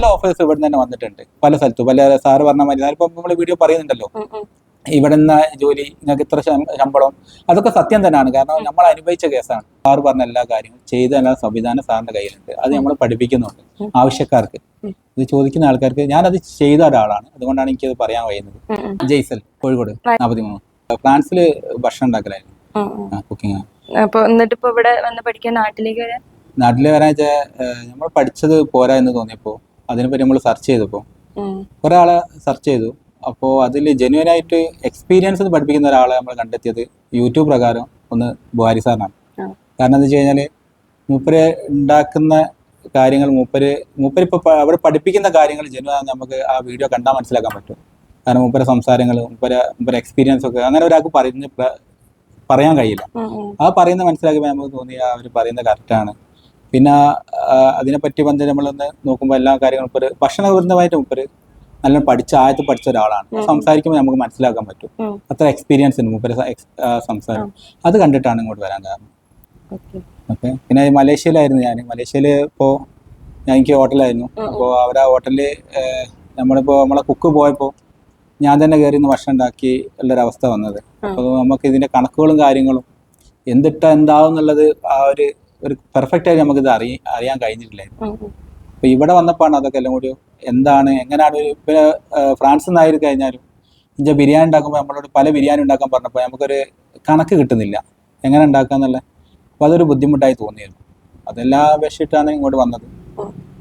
നല്ല ഓഫേഴ്സ് ഇവിടെ തന്നെ വന്നിട്ടുണ്ട്. പല സ്ഥലത്തും. പല സാറ് പറഞ്ഞ മാതിരി. ഞാനിപ്പോ നമ്മൾ വീഡിയോ പറയുന്നുണ്ടല്ലോ. ഇവിടെ നിന്ന് ജോലി നിങ്ങൾക്ക് ഇത്ര ശമ്പളം. അതൊക്കെ സത്യം തന്നെയാണ് കാരണം നമ്മൾ അനുഭവിച്ച കേസാണ് സാർ പറഞ്ഞ എല്ലാ കാര്യങ്ങളും ചെയ്ത എല്ലാ സംവിധാനം സാറിന്റെ കയ്യിലുണ്ട്. അത് നമ്മൾ പഠിപ്പിക്കുന്നുണ്ട് ആവശ്യക്കാർക്ക്. ഇത് ചോദിക്കുന്ന ആൾക്കാർക്ക് ഞാനത് ചെയ്ത ഒരാളാണ്. അതുകൊണ്ടാണ് എനിക്കത് പറയാൻ കഴിയുന്നത്. ജയ്സൽ കോഴിക്കോട്. നാൽപ്പത്തി മൂന്ന് ഫ്രാൻസിൽ ഭക്ഷണം ഉണ്ടാക്കലായിരുന്നു. കുക്കിംഗ് അപ്പൊ എന്നിട്ട് ഇപ്പൊ ഇവിടെ വന്ന് പഠിക്കാൻ നാട്ടിലേക്ക് വരാൻ? നാട്ടിൽ വരാൻ വെച്ചാൽ നമ്മൾ പഠിച്ചത് പോരാ എന്ന് തോന്നിയപ്പോൾ അതിനെപ്പറ്റി നമ്മൾ സെർച്ച് ചെയ്തപ്പോൾ ഒരാളെ സെർച്ച് ചെയ്തു. അപ്പോൾ അതിൽ ജെന്യുവൻ ആയിട്ട് എക്സ്പീരിയൻസ് പഠിപ്പിക്കുന്ന ഒരാളെ നമ്മൾ കണ്ടെത്തിയത് യൂട്യൂബ് പ്രകാരം ഒന്ന് ബുഹാരി സാറിനാണ്. കാരണം എന്താ വെച്ച് കഴിഞ്ഞാൽ മൂപ്പര് ഉണ്ടാക്കുന്ന കാര്യങ്ങൾ മൂപ്പര് മൂപ്പര് ഇപ്പോൾ അവിടെ പഠിപ്പിക്കുന്ന കാര്യങ്ങൾ ജെന്യുവൻ നമുക്ക് ആ വീഡിയോ കണ്ടാൽ മനസ്സിലാക്കാൻ പറ്റും. കാരണം മൂപ്പര സംസാരങ്ങൾ മൂപ്പര മൂപ്പര എക്സ്പീരിയൻസ് ഒക്കെ അങ്ങനെ ഒരാൾക്ക് പറയുന്ന പറയാൻ കഴിയില്ല. ആ പറയുന്ന മനസ്സിലാക്കിയപ്പോൾ നമുക്ക് തോന്നി അവർ പറയുന്നത് കറക്റ്റാണ് പിന്നെ അതിനെപ്പറ്റി വന്ന് നമ്മളൊന്ന് നോക്കുമ്പോൾ എല്ലാ കാര്യങ്ങളും ഒരു ഭക്ഷണപരമായിട്ട് മുപ്പര് നല്ല പഠിച്ച ആയത്ത് പഠിച്ച ഒരാളാണ്. സംസാരിക്കുമ്പോൾ നമുക്ക് മനസ്സിലാക്കാൻ പറ്റും. അത്ര എക്സ്പീരിയൻസ് ഉണ്ട് മുപ്പര് സംസാരം. അത് കണ്ടിട്ടാണ് ഇങ്ങോട്ട് വരാൻ കാരണം. ഓക്കെ. പിന്നെ മലേഷ്യയിലായിരുന്നു ഞാൻ മലേഷ്യയിൽ ഇപ്പോൾ ഞാൻ എനിക്ക് ഹോട്ടലായിരുന്നു. അപ്പോൾ അവരാ ഹോട്ടലിൽ നമ്മളിപ്പോൾ നമ്മളെ കുക്ക് പോയപ്പോൾ ഞാൻ തന്നെ കയറി നിന്ന് ഭക്ഷണം ഉണ്ടാക്കി ഉള്ളൊരവസ്ഥ വന്നത്. അപ്പോൾ നമുക്ക് ഇതിന്റെ കണക്കുകളും കാര്യങ്ങളും എന്തിട്ടാ എന്താവും എന്നുള്ളത് ആ ഒരു ഒരു പെർഫെക്റ്റ് ആയിട്ട് ഇത് അറിയ അറിയാൻ കഴിഞ്ഞിട്ടില്ലായിരുന്നു. അപ്പോൾ ഇവിടെ വന്നപ്പോഴാണ് അതൊക്കെ എല്ലാം കൂടി എന്താണ് എങ്ങനെയാണ് പിന്നെ ഫ്രാൻസിൽ നിന്നായി കഴിഞ്ഞാലും ഇഞ്ച ബിരിയാണി ഉണ്ടാക്കുമ്പോൾ നമ്മളോട് പല ബിരിയാണി ഉണ്ടാക്കാൻ പറഞ്ഞപ്പോൾ നമുക്കൊരു കണക്ക് കിട്ടുന്നില്ല. എങ്ങനെ ഉണ്ടാക്കാന്നുള്ള അപ്പൊ അതൊരു ബുദ്ധിമുട്ടായി തോന്നിയിരുന്നു. അതെല്ലാം അപേക്ഷിച്ചിട്ടാണ് ഇങ്ങോട്ട് വന്നത്.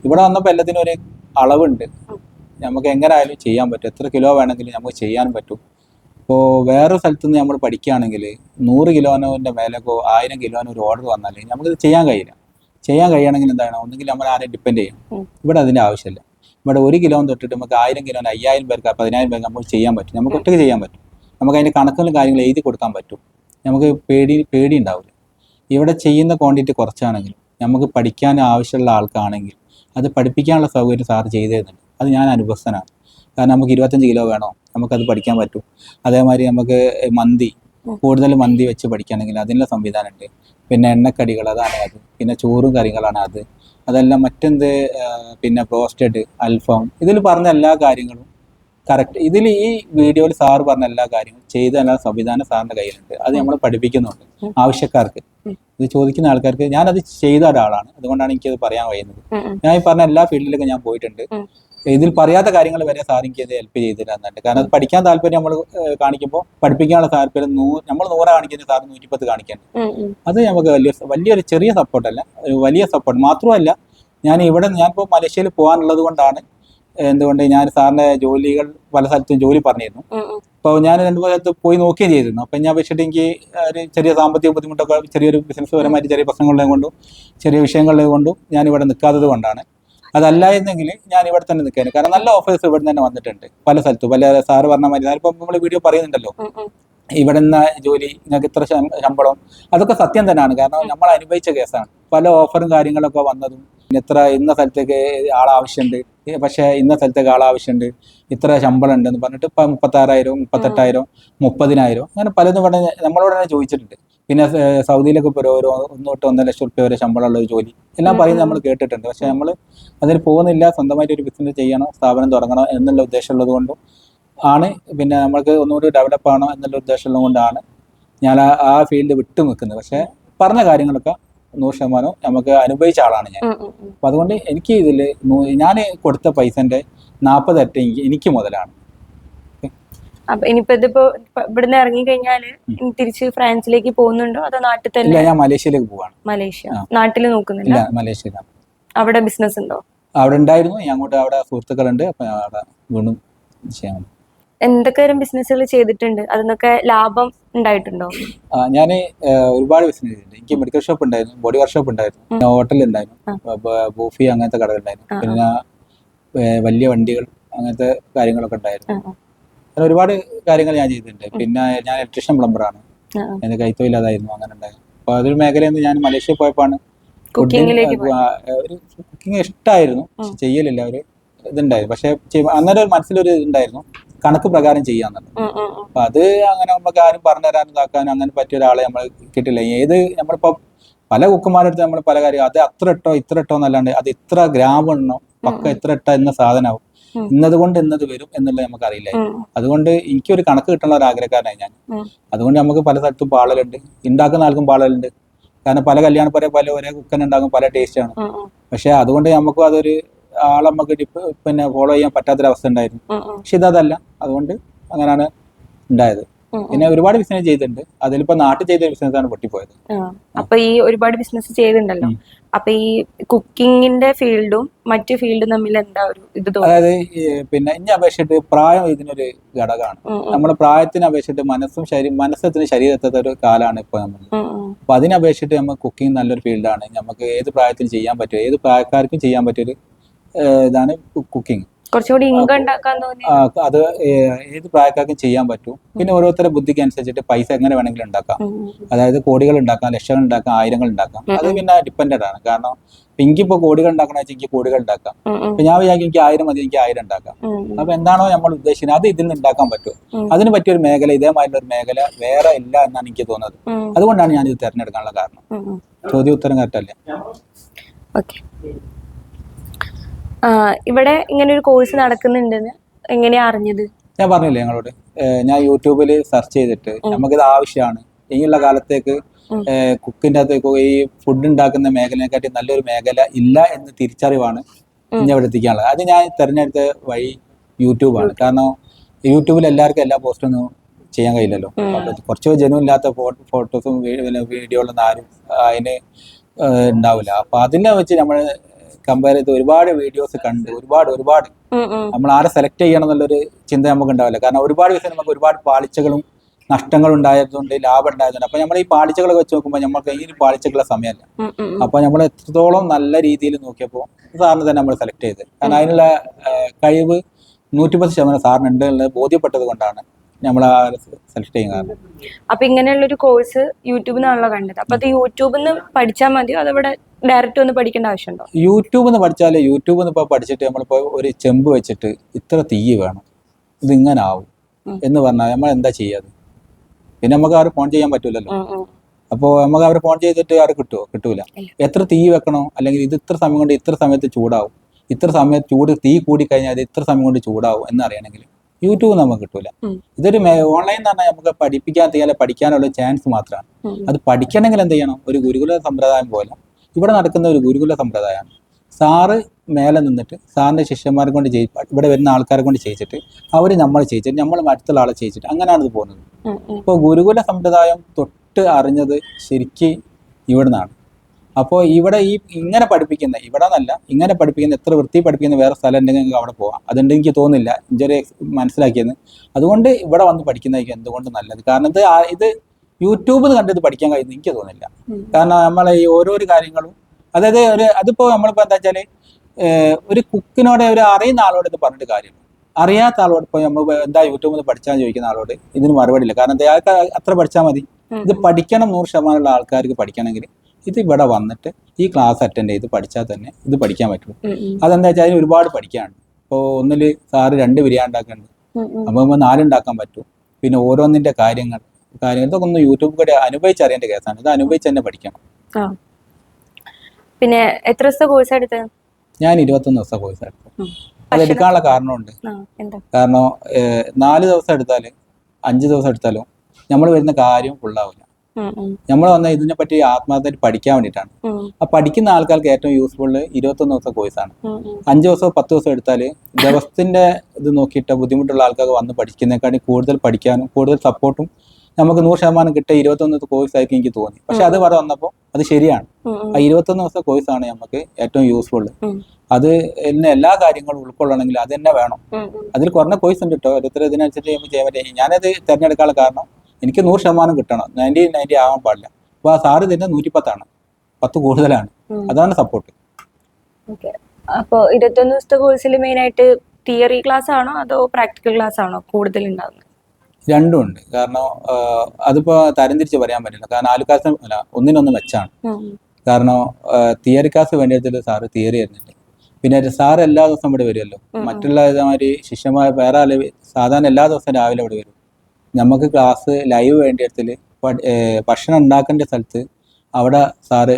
ഇവിടെ വന്നപ്പോൾ എല്ലാത്തിനും ഒരു അളവുണ്ട്. നമുക്ക് എങ്ങനെ ആയാലും ചെയ്യാൻ പറ്റും. എത്ര കിലോ വേണമെങ്കിലും നമുക്ക് ചെയ്യാനും പറ്റും. ഇപ്പോൾ വേറെ സ്ഥലത്ത് നിന്ന് നമ്മൾ പഠിക്കുകയാണെങ്കിൽ നൂറ് കിലോനോന്റെ മേലേക്കോ ആയിരം കിലോനോ ഒരു ഓർഡർ വന്നാൽ നമുക്കിത് ചെയ്യാൻ കഴിയില്ല. ചെയ്യാൻ കഴിയണമെങ്കിൽ എന്താണ്? ഒന്നുകിൽ നമ്മൾ ആരെ ഡിപ്പെൻഡ് ചെയ്യും. ഇവിടെ അതിന്റെ ആവശ്യമില്ല. ഇവിടെ ഒരു കിലോ തൊട്ടിട്ട് നമുക്ക് ആയിരം കിലോ അയ്യായിരം പേർക്ക് പതിനായിരം പേർക്ക് നമുക്ക് ചെയ്യാൻ പറ്റും. നമുക്ക് ഒറ്റയ്ക്ക് ചെയ്യാൻ പറ്റും. നമുക്ക് അതിന്റെ കണക്കുകളും കാര്യങ്ങളും എഴുതി കൊടുക്കാൻ പറ്റും. നമുക്ക് പേടി പേടി ഉണ്ടാവില്ല. ഇവിടെ ചെയ്യുന്ന ക്വാണ്ടിറ്റി കുറച്ചാണെങ്കിൽ നമുക്ക് പഠിക്കാൻ ആവശ്യമുള്ള ആൾക്കാണെങ്കിൽ അത് പഠിപ്പിക്കാനുള്ള സൗകര്യം സാർ ചെയ്തു തരുന്നുണ്ട്. അത് ഞാൻ അനുഭവസ്ഥനാണ്. കാരണം നമുക്ക് ഇരുപത്തഞ്ച് കിലോ വേണോ? നമുക്കത് പഠിക്കാൻ പറ്റും. അതേമാതിരി നമുക്ക് മന്തി. കൂടുതൽ മന്തി വെച്ച് പഠിക്കുകയാണെങ്കിൽ അതിനുള്ള സംവിധാനമുണ്ട്. പിന്നെ എണ്ണക്കടികൾ അതാണ് അത്. പിന്നെ ചോറും കറികളാണ് അത്. അതെല്ലാം മറ്റെന്ത് പിന്നെ ബ്രോസ്റ്റഡ് അൽഫാം ഇതിൽ പറഞ്ഞ എല്ലാ കാര്യങ്ങളും കറക്റ്റ് ഇതിൽ ഈ വീഡിയോയിൽ സാറ് പറഞ്ഞ എല്ലാ കാര്യങ്ങളും ചെയ്ത എല്ലാ സംവിധാനം സാറിന്റെ കയ്യിലുണ്ട്. അത് നമ്മൾ പഠിപ്പിക്കുന്നുണ്ട് ആവശ്യക്കാർക്ക്. ഇത് ചോദിക്കുന്ന ആൾക്കാർക്ക് ഞാനത് ചെയ്ത ഒരാളാണ്. അതുകൊണ്ടാണ് എനിക്കത് പറയാൻ കഴിയുന്നത്. ഞാൻ ഈ പറഞ്ഞ എല്ലാ ഫീൽഡിലൊക്കെ ഞാൻ പോയിട്ടുണ്ട്. ഇതിൽ പറയാത്ത കാര്യങ്ങൾ വരെ സാർ എനിക്ക് ഇത് ഹെൽപ്പ് ചെയ്തിരുന്നുണ്ട്. കാരണം അത് പഠിക്കാൻ താല്പര്യം നമ്മൾ കാണിക്കുമ്പോൾ പഠിപ്പിക്കാനുള്ള താല്പര്യം നൂ നമ്മൾ നൂറ് കാണിക്കുന്ന സാർ നൂറ്റിപ്പത്ത് കാണിക്കാൻ. അത് നമുക്ക് വലിയ വലിയൊരു ചെറിയ സപ്പോർട്ടല്ല ഒരു വലിയ സപ്പോർട്ട് മാത്രമല്ല ഞാൻ ഇവിടെ ഞാനിപ്പോൾ മലേഷ്യയിൽ പോകാനുള്ളത് കൊണ്ടാണ് എന്തുകൊണ്ട് ഞാൻ സാറിന്റെ ജോലികൾ പല സ്ഥലത്തും ജോലി പറഞ്ഞിരുന്നു. അപ്പോൾ ഞാൻ രണ്ട് സ്ഥലത്ത് പോയി നോക്കുകയും ചെയ്തിരുന്നു. അപ്പം ഞാൻ വെച്ചിട്ട് എനിക്ക് ഒരു ചെറിയ സാമ്പത്തിക ബുദ്ധിമുട്ടൊക്കെ ചെറിയൊരു ബിസിനസ് പരമായിട്ട് ചെറിയ പ്രശ്നങ്ങളുള്ളത് കൊണ്ടും ചെറിയ വിഷയങ്ങളുള്ളത് കൊണ്ടും ഞാൻ ഇവിടെ നിൽക്കാത്തത് കൊണ്ടാണ്. അതല്ല എന്നെങ്കിൽ ഞാൻ ഇവിടെ തന്നെ നിൽക്കാനും കാരണം നല്ല ഓഫേഴ്സ് ഇവിടെ തന്നെ വന്നിട്ടുണ്ട്. പല സ്ഥലത്തും. പല സാറ് പറഞ്ഞ മാതിരി. ഞാനിപ്പോൾ നമ്മൾ വീഡിയോ പറയുന്നുണ്ടല്ലോ. ഇവിടെ നിന്ന് ജോലി നിങ്ങൾക്ക് ഇത്ര ശമ്പളം. അതൊക്കെ സത്യം തന്നെയാണ്. കാരണം നമ്മൾ അനുഭവിച്ച കേസാണ് പല ഓഫറും കാര്യങ്ങളൊക്കെ വന്നതും. പിന്നെ ഇത്ര ഇന്ന സ്ഥലത്തേക്ക് ആളാവശ്യമുണ്ട് പക്ഷേ ഇന്ന സ്ഥലത്തേക്ക് ആളാവശ്യമുണ്ട് ഇത്ര ശമ്പളം ഉണ്ടെന്ന് പറഞ്ഞിട്ട് ഇപ്പം മുപ്പത്താറായിരം മുപ്പത്തെട്ടായിരം മുപ്പതിനായിരം. അങ്ങനെ പലതും ഇവിടെ നമ്മളോട് തന്നെ ചോദിച്ചിട്ടുണ്ട്. പിന്നെ സൗദിയിലൊക്കെ ഇപ്പോൾ ഓരോ ഒന്ന് തൊട്ട് ഒന്നര ലക്ഷം റുപ്യ വരെ ശമ്പളമുള്ള ഒരു ജോലി. എല്ലാം പറയുന്നത് നമ്മൾ കേട്ടിട്ടുണ്ട്. പക്ഷെ നമ്മൾ അതിന് പോകുന്നില്ല. സ്വന്തമായിട്ട് ഒരു ബിസിനസ് ചെയ്യണോ സ്ഥാപനം തുടങ്ങണോ എന്നുള്ള ഉദ്ദേശമുള്ളത് കൊണ്ടും ആണ്. പിന്നെ നമ്മൾക്ക് ഒന്നുകൂടി ഡെവലപ്പ് ആണോ എന്നുള്ള ഉദ്ദേശമുള്ളത് കൊണ്ടാണ് ഞാൻ ആ ആ ഫീൽഡ് വിട്ടു നിൽക്കുന്നത്. പക്ഷേ പറഞ്ഞ കാര്യങ്ങളൊക്കെ നൂറ് ശതമാനം നമുക്ക് അനുഭവിച്ച ആളാണ് ഞാൻ. അപ്പം അതുകൊണ്ട് എനിക്ക് ഇതിൽ ഞാൻ കൊടുത്ത പൈസന്റെ നാൽപ്പത് അറ്റ എനിക്ക് എനിക്ക് മുതലാണ്. അപ്പൊ ഇനിയിപ്പോ ഇതിപ്പോ ഇവിടുന്ന് ഇറങ്ങി കഴിഞ്ഞാൽ തിരിച്ച് ഫ്രാൻസിലേക്ക് പോകുന്നുണ്ടോ? അതോ നാട്ടിൽ തന്നെ ഞാൻ മലേഷ്യയിലേക്ക് പോവാണ്. മലേഷ്യ. നാട്ടിൽ നാട്ടിൽ നോക്കുന്നില്ല മലേഷ്യ അവിടെ ബിസിനസ് ഉണ്ടോ? അവിടെ ഉണ്ടായിരുന്നു. ഞാൻ അങ്ങോട്ട് അവിടെ സുഹൃത്തുക്കളുണ്ട്. അപ്പം അവിടെ വീണ്ടും ചെയ്യാൻ എന്തൊക്കെ തരം ബിസിനസ്സുകൾ ചെയ്തിട്ടുണ്ട്? അതിനൊക്കെ ലാഭം ഉണ്ടായിട്ടുണ്ടോ? ഞാൻ ഒരുപാട് ബിസിനസ് ചെയ്തിട്ടുണ്ട്. എനിക്ക് മെഡിക്കൽ ഷോപ്പ് ഉണ്ടായിരുന്നു. ബോഡി വർക്ക്ഷോപ്പ് ഉണ്ടായിരുന്നു. ഹോട്ടൽ ഉണ്ടായിരുന്നു. ബൂഫി അങ്ങനത്തെ കടകളുണ്ടായിരുന്നു. ആ, ആ. പിന്നെ വലിയ വണ്ടികൾ അങ്ങനത്തെ കാര്യങ്ങളൊക്കെ ഉണ്ടായിരുന്നു. അങ്ങനെ ഒരുപാട് കാര്യങ്ങൾ ഞാൻ ചെയ്തിട്ടുണ്ട്. പിന്നെ ഞാൻ ഇലക്ട്രീഷ്യൻ പ്ലംബറാണ് ആണ്. എന്റെ കൈത്തൊഴിലതായിരുന്നു അങ്ങനെ ഉണ്ടായിരുന്നു അപ്പൊ അതൊരു മേഖലയിൽ നിന്ന് ഞാൻ മലേഷ്യ പോയപ്പോഴാണ് കുക്കിംഗ് ഇഷ്ടമായിരുന്നു പക്ഷെ ചെയ്യലില്ല. ഒരു ഇതുണ്ടായിരുന്നു. പക്ഷെ അന്നേരം ഒരു മനസ്സിലൊരു ഇതുണ്ടായിരുന്നു. കണക്ക് പ്രകാരം ചെയ്യാന്നുള്ളത്. അപ്പൊ അത് അങ്ങനെ നമുക്ക് ആരും പറഞ്ഞു തരാനും ഇതാക്കാനും അങ്ങനെ പറ്റിയ ഒരാളെ നമ്മൾ കിട്ടില്ല ഏത് നമ്മളിപ്പോ പല കുക്കുമാരടുത്ത് അടുത്ത് നമ്മൾ പല കാര്യം അത് അത്ര ഇട്ടോ ഇത്ര ഇട്ടോ എന്നല്ലാണ്ട് അത് ഇത്ര ഗ്രാം ഉണ്ടോ പക്ക ഇത്ര ഇട്ട എന്ന സാധനമാവും. ഇന്നത് കൊണ്ട് ഇന്നത് വരും എന്നുള്ളത് നമുക്ക് അറിയില്ല അതുകൊണ്ട് എനിക്ക് ഒരു കണക്ക് കിട്ടുന്ന ഒരു ആഗ്രഹക്കാരനായി ഞാൻ. അതുകൊണ്ട് നമുക്ക് പല സ്ഥലത്തും പാളലുണ്ട്. ഉണ്ടാക്കുന്ന ആൾക്കും പാളലുണ്ട്. കാരണം പല കല്യാണ പല പല ഒരേ കുക്കൻ ഉണ്ടാകും പല ടേസ്റ്റാണ് പക്ഷെ അതുകൊണ്ട് നമുക്കും അതൊരു ആളെ നമുക്ക് പിന്നെ ഫോളോ ചെയ്യാൻ പറ്റാത്തൊരവസ്ഥ ഉണ്ടായിരുന്നു. പക്ഷെ ഇതല്ല അതുകൊണ്ട് അങ്ങനെയാണ് ഉണ്ടായത്. പിന്നെ ഒരുപാട് ബിസിനസ് ചെയ്തിട്ടുണ്ട്. അതിലിപ്പോ നാട്ടിൽ ചെയ്ത ബിസിനസ് ആണ് പൊട്ടിപ്പോയത്. അപ്പൊ ഈ ഒരുപാട് ബിസിനസ് ചെയ്തിട്ടുണ്ടല്ലോ. അപ്പൊ ഈ കുക്കിങ്ങിന്റെ ഫീൽഡും മറ്റു ഫീൽഡും തമ്മിൽ എന്താ ഒരു ഇത് അതായത് പിന്നെ ഇനി അപേക്ഷിച്ചിട്ട് പ്രായം ഇതിനൊരു ഘടകമാണ്. നമ്മുടെ പ്രായത്തിന് അപേക്ഷിച്ചിട്ട് മനസ്സും ശരീരം മനസ്സത്തിന് ശരീരത്തെ ഒരു കാലാണ് ഇപ്പൊ നമ്മൾ അപ്പൊ അതിനെ നമ്മൾ കുക്കിംഗ് നല്ലൊരു ഫീൽഡാണ് നമുക്ക് ഏത് പ്രായത്തിൽ ചെയ്യാൻ പറ്റും. ഏത് പ്രായക്കാർക്കും ചെയ്യാൻ പറ്റിയൊരു ഇതാണ് കുക്കിംഗ് കുറച്ചുകൂടി ഇൻകം ഉണ്ടാക്കാൻ തോന്നി അത് ഏത് പ്രായക്കാർക്കും ചെയ്യാൻ പറ്റും. പിന്നെ ഓരോരുത്തരുടെ ബുദ്ധിക്ക് അനുസരിച്ചിട്ട് പൈസ എങ്ങനെ വേണമെങ്കിലും ഉണ്ടാക്കാം. അതായത് കോടികൾ ഉണ്ടാക്കാം ലക്ഷങ്ങൾ ഉണ്ടാക്കാം ആയിരങ്ങൾ ഉണ്ടാക്കാം. അത് പിന്നെ ഡിപ്പെൻഡഡ് ആണ്. കാരണം ഇപ്പൊ എനിക്കിപ്പോ കോടികൾ ഉണ്ടാക്കണമെന്ന് വെച്ചാൽ എനിക്ക് കോടികൾ ഉണ്ടാക്കാം. അപ്പൊ ഇപ്പൊ ഞാൻ വിചാരിക്കും എനിക്ക് ആയിരം മതി എനിക്ക് ആയിരം ഉണ്ടാക്കാം. അപ്പൊ എന്താണോ നമ്മൾ ഉദ്ദേശിക്കുന്നത് അത് ഇതിൽ നിന്ന് ഉണ്ടാക്കാൻ പറ്റും. അതിന് പറ്റിയ ഒരു മേഖല ഇതേമാതിരി ഒരു മേഖല വേറെ ഇല്ല എന്നാണ് എനിക്ക് തോന്നുന്നത്. അതുകൊണ്ടാണ് ഞാൻ ഇത് തെരഞ്ഞെടുക്കാനുള്ള കാരണം. ചോദ്യ ഉത്തരം കറക്റ്റല്ലേ ഓക്കെ. ഇവിടെ ഇങ്ങനെ ഒരു കോഴ്സ് നടക്കുന്നുണ്ടെന്ന് എങ്ങനെയാ അറിഞ്ഞത്? ഞാൻ പറഞ്ഞില്ലേ ഞങ്ങളോട് ഞാൻ യൂട്യൂബിൽ സെർച്ച് ചെയ്തിട്ട് നമുക്കിത് ആവശ്യമാണ്. ഇനിയുള്ള കാലത്തേക്ക് കുക്കിന്റെ അകത്തേക്ക് ഈ ഫുഡ് ഉണ്ടാക്കുന്ന മേഖലയെക്കാട്ടി നല്ലൊരു മേഖല ഇല്ല എന്ന് തിരിച്ചറിവാണ് ഇനി അവിടെ എത്തിക്കാനുള്ളത്. അത് ഞാൻ തിരഞ്ഞെടുത്ത വഴി യൂട്യൂബാണ്. കാരണം യൂട്യൂബിൽ എല്ലാവർക്കും എല്ലാ പോസ്റ്റൊന്നും ചെയ്യാൻ കഴിയില്ലല്ലോ. കുറച്ച് കുറച്ച് ജനമില്ലാത്ത ഫോട്ടോസും വീഡിയോകളൊന്നും ആരും അതിന് ഉണ്ടാവില്ല. അപ്പൊ അതിനെ വെച്ച് നമ്മൾ കമ്പയർ ചെയ്ത് ഒരുപാട് വീഡിയോസ് കണ്ട് ഒരുപാട് ഒരുപാട്. നമ്മൾ ആരെ സെലക്ട് ചെയ്യണം എന്നുള്ളൊരു ചിന്ത നമുക്ക് ഉണ്ടാവില്ല കാരണം ഒരുപാട് ദിവസം നമുക്ക് ഒരുപാട് പാളിച്ചകളും നഷ്ടങ്ങളും ഉണ്ടായതുകൊണ്ട് ലാഭം ഉണ്ടായതുകൊണ്ട്. അപ്പൊ നമ്മൾ ഈ പാളിച്ചകളൊക്കെ വെച്ച് നോക്കുമ്പോൾ നമ്മൾക്ക് ഈ പാളിച്ചകളുടെ സമയമല്ല. അപ്പൊ നമ്മൾ എത്രത്തോളം നല്ല രീതിയിൽ നോക്കിയപ്പോൾ സാറിന് തന്നെ നമ്മൾ സെലക്ട് ചെയ്തത് കാരണം അതിനുള്ള കഴിവ് നൂറ്റിപ്പത്ത് ശതമാനം സാറിന് ഉണ്ട് എന്നുള്ളത് ബോധ്യപ്പെട്ടത് കൊണ്ടാണ്. നമ്മൾ ആ സെലക്ട് ചെയ്യാൻ കാരണം. അപ്പൊ ഇങ്ങനെയുള്ള ഒരു കോഴ്സ് യൂട്യൂബിൽ നിന്നാണല്ലോ കണ്ടത്. അപ്പൊ അത് യൂട്യൂബിൽ നിന്ന് പഠിച്ചാൽ മതിയോ? അതവിടെ ഡയറക്റ്റ് ഒന്ന് പഠിക്കേണ്ട ആവശ്യമുണ്ടോ? യൂട്യൂബിൽ നിന്ന് പഠിച്ചാൽ യൂട്യൂബിൽ നിന്ന് ഇപ്പോൾ പഠിച്ചിട്ട് നമ്മളിപ്പോൾ ഒരു ചെമ്പ് വെച്ചിട്ട് ഇത്ര തീ വേണം. ഇത് ഇങ്ങനെ ആവും എന്ന് പറഞ്ഞാൽ നമ്മൾ എന്താ ചെയ്യാത് പിന്നെ നമുക്ക് അവർ ഫോൺ ചെയ്യാൻ പറ്റൂലല്ലോ. അപ്പോൾ നമുക്ക് അവർ ഫോൺ ചെയ്തിട്ട് അവർ കിട്ടുമോ കിട്ടൂല. എത്ര തീ വെക്കണോ? അല്ലെങ്കിൽ ഇത് ഇത്ര സമയം കൊണ്ട് ഇത്ര സമയത്ത് ചൂടാവും. ഇത്ര സമയത്ത് ചൂട് തീ കൂടി കഴിഞ്ഞാൽ അത് ഇത്ര സമയം കൊണ്ട് ചൂടാവും എന്ന് അറിയണമെങ്കിൽ യൂട്യൂബ് നമുക്ക് കിട്ടൂല. ഇതൊരു ഓൺലൈൻ എന്ന് പറഞ്ഞാൽ നമുക്ക് പഠിപ്പിക്കാൻ ചെയ്യാൻ പഠിക്കാനുള്ള ചാൻസ് മാത്രമാണ്. അത് പഠിക്കണമെങ്കിൽ എന്ത് ചെയ്യണം? ഒരു ഗുരുകുല സമ്പ്രദായം പോലെ. ഇവിടെ നടക്കുന്ന ഒരു ഗുരുകുല സമ്പ്രദായമാണ്. സാറ് മേലെ നിന്നിട്ട് സാറിന്റെ ശിഷ്യന്മാരെ കൊണ്ട് ചെയ് ഇവിടെ വരുന്ന ആൾക്കാരെ കൊണ്ട് ചെയ്യിച്ചിട്ട് അവർ നമ്മൾ ചെയ്യിച്ചിട്ട് നമ്മൾ അടുത്തുള്ള ആളെ ചെയ്യിച്ചിട്ട് അങ്ങനെയാണ് ഇത് പോകുന്നത്. ഇപ്പോൾ ഗുരുകുല സമ്പ്രദായം തൊട്ട് അറിഞ്ഞത് ശരിക്ക് ഇവിടുന്നാണ്. അപ്പോൾ ഇവിടെ ഈ ഇങ്ങനെ പഠിപ്പിക്കുന്ന ഇവിടെ നല്ല ഇങ്ങനെ പഠിപ്പിക്കുന്ന എത്ര വൃത്തി പഠിപ്പിക്കുന്ന വേറെ സ്ഥലം ഉണ്ടെങ്കിൽ നിങ്ങൾക്ക് അവിടെ പോകാം അതുകൊണ്ട് എനിക്ക് തോന്നുന്നില്ല ഇഞ്ചൊരു മനസ്സിലാക്കിയെന്ന്. അതുകൊണ്ട് ഇവിടെ വന്ന് പഠിക്കുന്നതായിരിക്കും എന്തുകൊണ്ട് നല്ലത്. കാരണം ഇത് ഇത് യൂട്യൂബിൽ ഇത് പഠിക്കാൻ കഴിയുന്നു എനിക്ക് തോന്നുന്നില്ല. കാരണം നമ്മളെ ഈ ഓരോരോ കാര്യങ്ങളും അതായത് ഒരു അതിപ്പോൾ നമ്മളിപ്പോൾ എന്താ വെച്ചാൽ ഒരു കുക്കിനോട് ഒരു അറിയുന്ന ആളോട് ഇത് പറഞ്ഞിട്ട് കാര്യമില്ല. അറിയാത്ത ആളോട് ഇപ്പോൾ നമ്മൾ എന്താ യൂട്യൂബിൽ നിന്ന് പഠിച്ചാൽ ചോദിക്കുന്ന ആളോട് ഇതിന് മറുപടി ഇല്ല. കാരണം അയാൾക്ക് അത്ര പഠിച്ചാൽ മതി. ഇത് പഠിക്കണം നൂറ് ശതമാനമുള്ള ആൾക്കാർക്ക് പഠിക്കണമെങ്കിൽ ഇത് ഇവിടെ വന്നിട്ട് ഈ ക്ലാസ് അറ്റൻഡ് ചെയ്ത് പഠിച്ചാൽ തന്നെ ഇത് പഠിക്കാൻ പറ്റുള്ളൂ. അതെന്താ വെച്ചാൽ അതിന് ഒരുപാട് പഠിക്കാനുണ്ട്. ഇപ്പോൾ ഒന്നിൽ സാറ് രണ്ട് ബിരിയാണി ഉണ്ടാക്കുന്നുണ്ട്. അപ്പോൾ നമ്മൾ നാലുണ്ടാക്കാൻ പറ്റും. പിന്നെ ഓരോന്നിന്റെ കാര്യങ്ങൾ കാര്യങ്ങൾ ഇതൊക്കെ ഒന്ന് യൂട്യൂബ് കൂടെ അനുഭവിച്ചറിയേണ്ട കേസാണ് ഇത് അനുഭവിച്ച് തന്നെ പഠിക്കണം. പിന്നെ എത്ര ദിവസത്തെ കോഴ്സ് എടുത്തത്? ഞാൻ ഇരുപത്തൊന്ന് ദിവസം കോഴ്സ് എടുത്തു അതെടുക്കാനുള്ള അത് എടുക്കാനുള്ള കാരണമുണ്ട്. കാരണം നാല് ദിവസം എടുത്താൽ അഞ്ച് ദിവസം എടുത്താലും നമ്മൾ വരുന്ന കാര്യം ഫുള്ളാവില്ല നമ്മൾ വന്ന ഇതിനെ പറ്റി ആത്മാർത്ഥമായിട്ട് പഠിക്കാൻ വേണ്ടിയിട്ടാണ്. ആ പഠിക്കുന്ന ആൾക്കാർക്ക് ഏറ്റവും യൂസ്ഫുൾ ഇരുപത്തൊന്ന് ദിവസം കോഴ്സാണ് അഞ്ച് ദിവസമോ പത്ത് ദിവസം എടുത്താൽ ദിവസത്തിന്റെ ഇത് നോക്കിയിട്ട് ബുദ്ധിമുട്ടുള്ള ആൾക്കാർക്ക് വന്ന് പഠിക്കുന്നതിനെക്കാട്ടി കൂടുതൽ പഠിക്കാനും കൂടുതൽ സപ്പോർട്ടും നമുക്ക് നൂറ് ശതമാനം കിട്ടിയ ഇരുപത്തൊന്ന് ദിവസത്തെ കോഴ്സ് ആയിരിക്കും എനിക്ക് തോന്നി. പക്ഷെ അത് വരെ വന്നപ്പോൾ അത് ശരിയാണ്. ആ ഇരുപത്തൊന്ന് ദിവസത്തെ കോഴ്സാണ് നമുക്ക് ഏറ്റവും യൂസ്ഫുൾ അത് എന്നെ എല്ലാ കാര്യങ്ങളും ഉൾക്കൊള്ളണമെങ്കിൽ അത് തന്നെ വേണം. അതിൽ കുറഞ്ഞ കോഴ്സ് ഉണ്ട് കേട്ടോ ഓരോരുത്തർ ഇതിനനുസരിച്ച് ചെയ്യാൻ പറ്റും. ഞാനത് തിരഞ്ഞെടുക്കാനുള്ള കാരണം എനിക്ക് നൂറ് ശതമാനം കിട്ടണം. നയന്റി നയന്റി ആവാൻ പാടില്ല. അപ്പോൾ ആ സാറ് തരുന്നത് നൂറ്റിപ്പത്താണ്. പത്ത് കൂടുതലാണ്. അതാണ് സപ്പോർട്ട് അപ്പോൾ അപ്പോ ഇരുപത്തൊന്ന് ദിവസത്തെ കോഴ്സിൽ മെയിൻ ആയിട്ട് തിയറി ക്ലാസ് ആണോ അതോ പ്രാക്ടിക്കൽ ക്ലാസ് ആണോ കൂടുതൽ ഉണ്ടാകുന്നത് രണ്ടും ഉണ്ട്. കാരണം അതിപ്പോ തരംതിരിച്ച് പറയാൻ പറ്റില്ല. കാരണം ആലുക്കാസ് അല്ല ഒന്നിനൊന്ന് മെച്ചാണ്. കാരണം തിയറി ക്ലാസ് വേണ്ടിയിട്ട് സാറ് തിയറി ആയിരുന്നില്ല പിന്നെ സാർ എല്ലാ ദിവസവും ഇവിടെ വരുമല്ലോ. മറ്റുള്ള ഇതേമാതിരി ശിഷ്യന്മാർ വേറെ സാധാരണ എല്ലാ ദിവസവും രാവിലെ ഇവിടെ വരും. നമുക്ക് ക്ലാസ് ലൈവ് വേണ്ടിയിടത്തിൽ ഭക്ഷണം ഉണ്ടാക്കേണ്ട സ്ഥലത്ത് അവിടെ സാറ്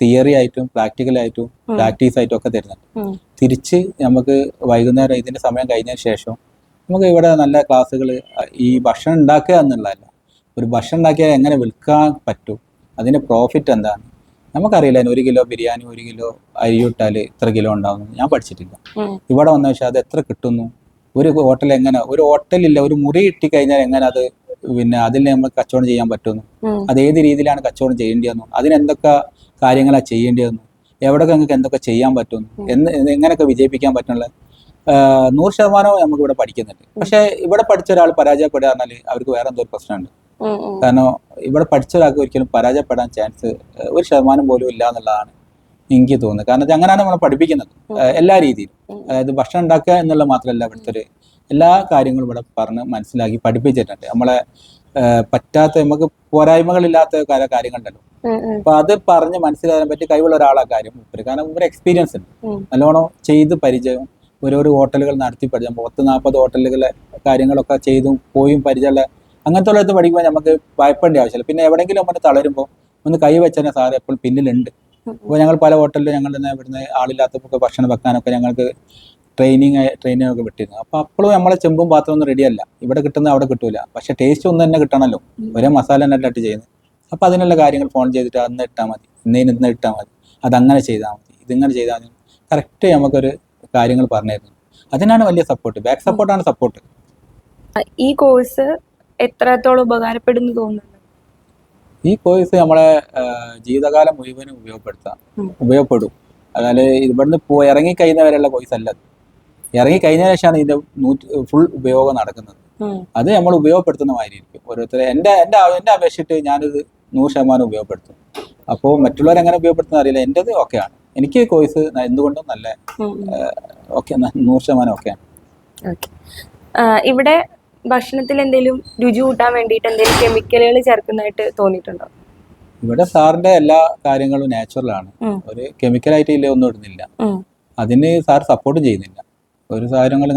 തിയറി ആയിട്ടും പ്രാക്ടിക്കൽ ആയിട്ടും പ്രാക്ടീസ് ആയിട്ടും ഒക്കെ തരുന്നുണ്ട്. തിരിച്ച് നമുക്ക് വൈകുന്നേരം ഇതിന്റെ സമയം കഴിഞ്ഞതിന് ശേഷം നമുക്ക് ഇവിടെ നല്ല ക്ലാസ്സുകൾ ഈ ഭക്ഷണം ഉണ്ടാക്കുക എന്നുള്ളതല്ല. ഒരു ഭക്ഷണം ഉണ്ടാക്കിയാൽ എങ്ങനെ വിൽക്കാൻ പറ്റും? അതിന്റെ പ്രോഫിറ്റ് എന്താണ്? നമുക്കറിയില്ല ഒരു കിലോ ബിരിയാണി ഒരു കിലോ അരി ഇട്ടാൽ ഇത്ര കിലോ ഉണ്ടാവുന്നു ഞാൻ പഠിച്ചിട്ടില്ല. ഇവിടെ വന്ന പക്ഷേ അത് എത്ര കിട്ടുന്നു? ഒരു ഹോട്ടൽ എങ്ങനെ ഒരു ഹോട്ടലില്ല ഒരു മുറി കിട്ടിക്കഴിഞ്ഞാൽ എങ്ങനെ അത് പിന്നെ അതിൽ നമ്മൾ കച്ചവടം ചെയ്യാൻ പറ്റുന്നു. അത് ഏത് രീതിയിലാണ് കച്ചവടം ചെയ്യേണ്ടതെന്നും? അതിനെന്തൊക്കെ കാര്യങ്ങളാണ് ചെയ്യേണ്ടതെന്നും? എവിടെയൊക്കെ നിങ്ങൾക്ക് എന്തൊക്കെ ചെയ്യാൻ പറ്റുന്നു എന്ന് എങ്ങനെയൊക്കെ വിജയിപ്പിക്കാൻ പറ്റുന്നുള്ള നൂറ് ശതമാനം നമുക്ക് ഇവിടെ പഠിക്കുന്നുണ്ട്. പക്ഷെ ഇവിടെ പഠിച്ച ഒരാൾ പരാജയപ്പെടുക എന്നാൽ അവർക്ക് വേറെ എന്തോ ഒരു പ്രശ്നമുണ്ട്. കാരണം ഇവിടെ പഠിച്ച ഒരാൾക്ക് ഒരിക്കലും പരാജയപ്പെടാൻ ചാൻസ് ഒരു ശതമാനം പോലും ഇല്ല എന്നുള്ളതാണ് എനിക്ക് തോന്നുന്നത്. കാരണം വെച്ചാൽ അങ്ങനെയാണ് നമ്മളെ പഠിപ്പിക്കുന്നത്. എല്ലാ രീതിയിലും. അതായത് ഭക്ഷണം ഉണ്ടാക്കുക എന്നുള്ള മാത്രമല്ല ഇവിടുത്തെ ഒരു എല്ലാ കാര്യങ്ങളും ഇവിടെ പറഞ്ഞ് മനസ്സിലാക്കി പഠിപ്പിച്ചിട്ടുണ്ട്. നമ്മളെ പറ്റാത്ത നമുക്ക് പോരായ്മകളില്ലാത്ത കാര്യങ്ങളുണ്ടല്ലോ. അപ്പൊ അത് പറഞ്ഞ് മനസ്സിലാക്കാൻ പറ്റി കഴിവുള്ള ഒരാളാ കാര്യം മൂപ്പര്. കാരണം മൂപ്പര് എക്സ്പീരിയൻസ് ഉണ്ട്. നല്ലോണം ചെയ്ത് പരിചയം ഓരോരോ ഹോട്ടലുകൾ നടത്തി പഠിച്ചു പത്ത് നാൽപ്പത് ഹോട്ടലുകളെ കാര്യങ്ങളൊക്കെ ചെയ്തും പോയും പരിചയമുള്ള അങ്ങനത്തെ ഉള്ളത് പഠിക്കുമ്പോൾ നമുക്ക് ഭയപ്പെടേണ്ട ആവശ്യമില്ല. പിന്നെ എവിടെയെങ്കിലും നമ്മൾ തളരുമ്പോൾ ഒന്ന് കൈ വെച്ചാൽ സാർ എപ്പോഴും പിന്നിലുണ്ട്. അപ്പോൾ ഞങ്ങൾ പല ഹോട്ടലിലും ഞങ്ങൾ തന്നെ ഇവിടുന്ന് ആളില്ലാത്തപ്പോൾ ഭക്ഷണം വെക്കാനൊക്കെ ഞങ്ങൾക്ക് ട്രെയിനിങ് ട്രെയിനിങ് ഒക്കെ വിട്ടിരുന്നു. അപ്പോൾ അപ്പോഴും നമ്മളെ ചെമ്പും പാത്രം ഒന്നും റെഡിയല്ല ഇവിടെ കിട്ടുന്ന അവിടെ കിട്ടൂല. പക്ഷേ ടേസ്റ്റ് ഒന്നും തന്നെ കിട്ടണമല്ലോ ഒരേ മസാല തന്നെ ഇട്ട് ചെയ്യുന്നത്. അപ്പോൾ അതിനുള്ള കാര്യങ്ങൾ ഫോൺ ചെയ്തിട്ട് അന്ന് ഇട്ടാൽ മതി. ഇന്നേന് ഇന്ന് ഇട്ടാൽ മതി. അതങ്ങനെ ചെയ്താൽ മതി. ഇതിങ്ങനെ ചെയ്താൽ മതി. കറക്റ്റ് നമുക്കൊരു കാര്യങ്ങൾ പറഞ്ഞിരുന്നു. അതിനാണ് വലിയ സപ്പോർട്ട് ബാക്ക് സപ്പോർട്ടാണ് സപ്പോർട്ട് ഈ കോഴ്സ് എത്രത്തോളം ഉപകാരപ്പെടുന്നു തോന്നുന്നുണ്ട് ഈ കോഴ്സ് നമ്മളെ ജീവിതകാലം മുഴുവനും ഉപയോഗപ്പെടുത്താം. ഉപയോഗപ്പെടും. അതായത് ഇവിടുന്ന് പോയി ഇറങ്ങി കഴിയുന്നവരെയുള്ള കോഴ്സ് അല്ല ഇറങ്ങി കഴിഞ്ഞ ശേഷമാണ് ഇതിന്റെ നൂറ്റി ഫുൾ ഉപയോഗം നടക്കുന്നത്. അത് നമ്മൾ ഉപയോഗപ്പെടുത്തുന്ന മാതിരിയിരിക്കും. ഓരോരുത്തരെ എന്റെ എന്റെ എന്റെ അപേക്ഷിച്ചിട്ട് ഞാനിത് നൂറ് ശതമാനം ഉപയോഗപ്പെടുത്തും. അപ്പോൾ മറ്റുള്ളവർ എങ്ങനെ ഉപയോഗപ്പെടുത്തുന്ന അറിയില്ല. എന്റെത് ഓക്കെയാണ്. എനിക്ക് കോഴ്സ് എന്തുകൊണ്ടും നല്ല. ഓക്കെ നൂറ് ശതമാനം ഓക്കെയാണ്. ഇവിടെ ഭക്ഷണത്തിൽ എന്തെങ്കിലും രുചി കൂട്ടാൻ വേണ്ടിയിട്ട് എന്തെങ്കിലും കെമിക്കലുകൾ ചേർക്കുന്നതായിട്ട് തോന്നിയിട്ടുണ്ടോ? ഇവിടെ സാറിന്റെ എല്ലാ കാര്യങ്ങളും നാച്ചുറലാണ് ഒരു ഒരു കെമിക്കലായിട്ട് ഇല്ല ഒന്നും ഇടുന്നില്ല. അതിന് സാർ സപ്പോർട്ട് ചെയ്യുന്നില്ല. ഒരു കാര്യങ്ങൾ